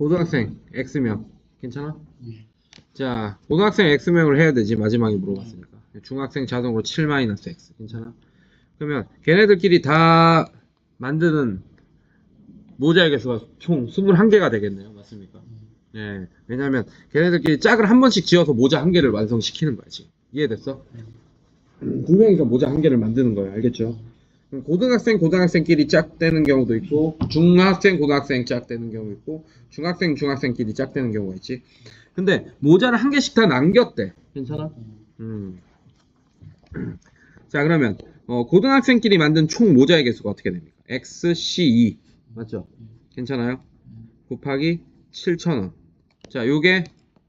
고등학생 X명 괜찮아? 네. 자 고등학생 X명을 해야 되지 마지막에 물어봤으니까 중학생 자동으로 7 마이너스 X 괜찮아? 그러면 걔네들끼리 다 만드는 모자의 개수가 총 21개가 되겠네요 맞습니까? 네 왜냐면 걔네들끼리 짝을 한 번씩 지어서 모자 한 개를 완성시키는 거야 지금 이해됐어? 두 명이서 모자 한 개를 만드는 거예요 알겠죠? 고등학생 고등학생끼리 짝되는 경우도 있고 중학생 고등학생 짝되는 경우 있고 중학생 중학생끼리 짝되는 경우가 있지 근데 모자를 한 개씩 다 남겼대 괜찮아? 음. 자 그러면 어, 고등학생끼리 만든 총 모자의 개수가 어떻게 됩니까? XC2 맞죠? 괜찮아요? 곱하기 7,000원 자 요게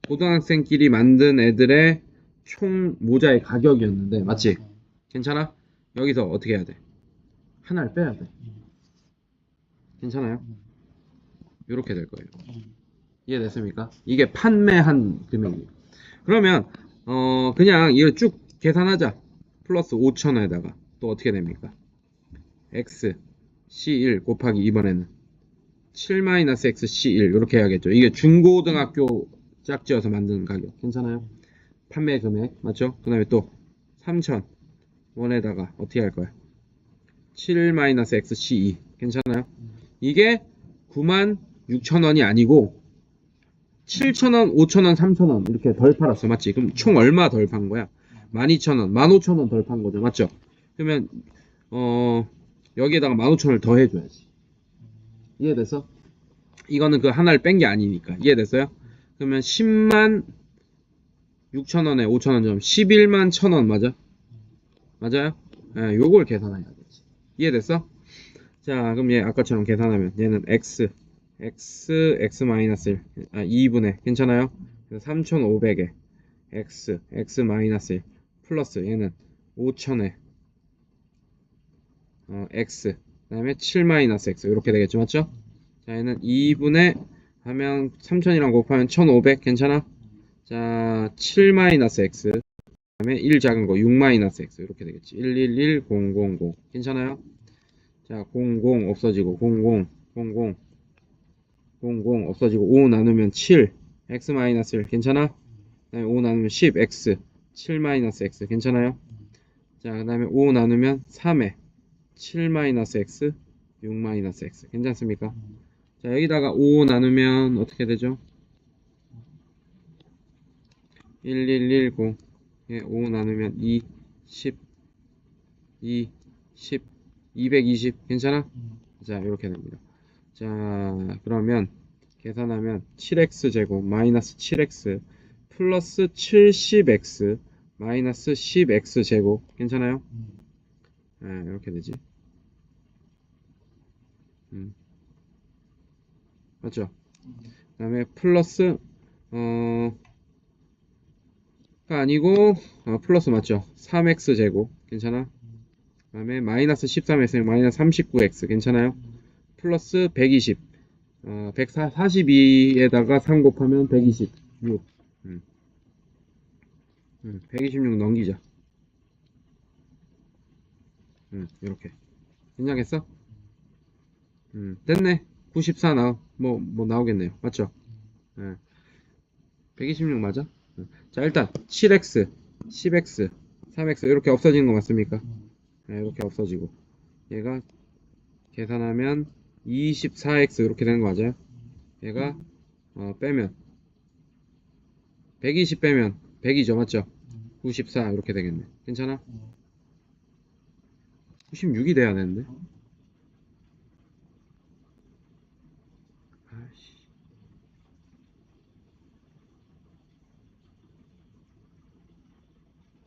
고등학생끼리 만든 애들의 총 모자의 가격이었는데 맞지? 괜찮아? 여기서 어떻게 해야 돼? 하나를 빼야 돼. 괜찮아요? 이렇게 될 거예요. 이해됐습니까? 이게 판매한 금액이에요. 그러면 어 그냥 이거 쭉 계산하자. 플러스 5천원에다가 또 어떻게 됩니까? x c1 곱하기 이번에는 7 마이너스 x c1 이렇게 해야겠죠. 이게 중고등학교 짝지어서 만드는 가격 괜찮아요? 판매 금액 맞죠? 그 다음에 또 3천 원에다가 어떻게 할 거야? 7 마이너스 XC2 괜찮아요? 이게 9만 6천 원이 아니고 7천 원, 5천 원, 3천 원 이렇게 덜 팔았어 맞지? 그럼 총 얼마 덜 판 거야? 12,000원, 15,000원 덜 판 거죠 맞죠? 그러면 어 여기에다가 15,000원을 더 해줘야지 이해됐어? 이거는 그 하나를 뺀 게 아니니까 이해됐어요? 그러면 10만 6천원에 5천원 점 11만 1천원 맞아? 맞아요? 예, 요걸 계산해야겠지 이해됐어? 자 그럼 얘 아까처럼 계산하면 얘는 x x x 마이너스 1 아, 2분의 괜찮아요? 3500에 x x 마이너스 1 플러스 얘는 5000에 어, x 그 다음에 7 마이너스 x 이렇게 되겠죠 맞죠? 자 얘는 2분의 하면 3000이랑 곱하면 1500 괜찮아? 자, 7 마이너스 x 그 다음에 1 작은 거6 마이너스 x 이렇게 되겠지. 111 0 0 0 괜찮아요? 자, 00 없어지고 00 00 00 없어지고 5 나누면 7 x 마이너스 1 괜찮아? 그다음에 5 나누면 10 x 7 마이너스 x 괜찮아요? 자, 그 다음에 5 나누면 3에 7 마이너스 x 6 마이너스 x 괜찮습니까? 자, 여기다가 5 나누면 어떻게 되죠? 1110 예, 5 나누면 2 10 2 10 220 괜찮아? 자 이렇게 됩니다 자 그러면 계산하면 7x 제곱 마이너스 7x 플러스 70x 마이너스 10x 제곱 괜찮아요? 예, 이렇게 되지 음. 맞죠? 그 다음에 플러스 어가 아니고 어, 플러스 맞죠? 3x 제곱. 괜찮아? 그 다음에 마이너스 13x 마이너스 39x 괜찮아요? 플러스 120 어, 142에다가 3 곱하면 126 음. 음, 126 넘기자. 음, 이렇게. 괜찮겠어? 음, 됐네. 94 나오 뭐, 뭐 나오겠네요. 맞죠? 예. 126 맞아? 자 일단 7x 10x 3x 이렇게 없어지는 거 맞습니까? 네, 이렇게 없어지고. 얘가 계산하면 24x 이렇게 되는 거 맞아요? 얘가 어, 빼면 120 빼면 100이죠 맞죠? 94 이렇게 되겠네. 괜찮아? 96이 돼야 되는데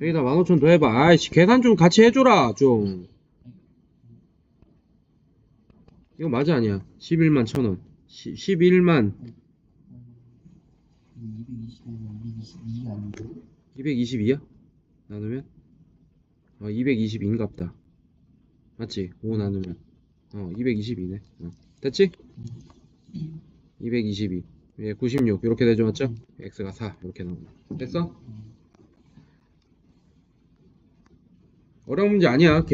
여기다 15,000 더 해봐. 아이씨, 계산 좀 같이 해줘라, 좀. 이거 맞아, 아니야? 11만 1,000원. 11만 220이면 222 아닌데? 222야? 나누면? 어, 222인갑다. 맞지? 5 나누면. 어, 222네. 어. 됐지? 222. 예, 96. 이렇게 되죠, 맞죠? x가 4. 이렇게 나온다. 됐어? 어려운 문제 아니야.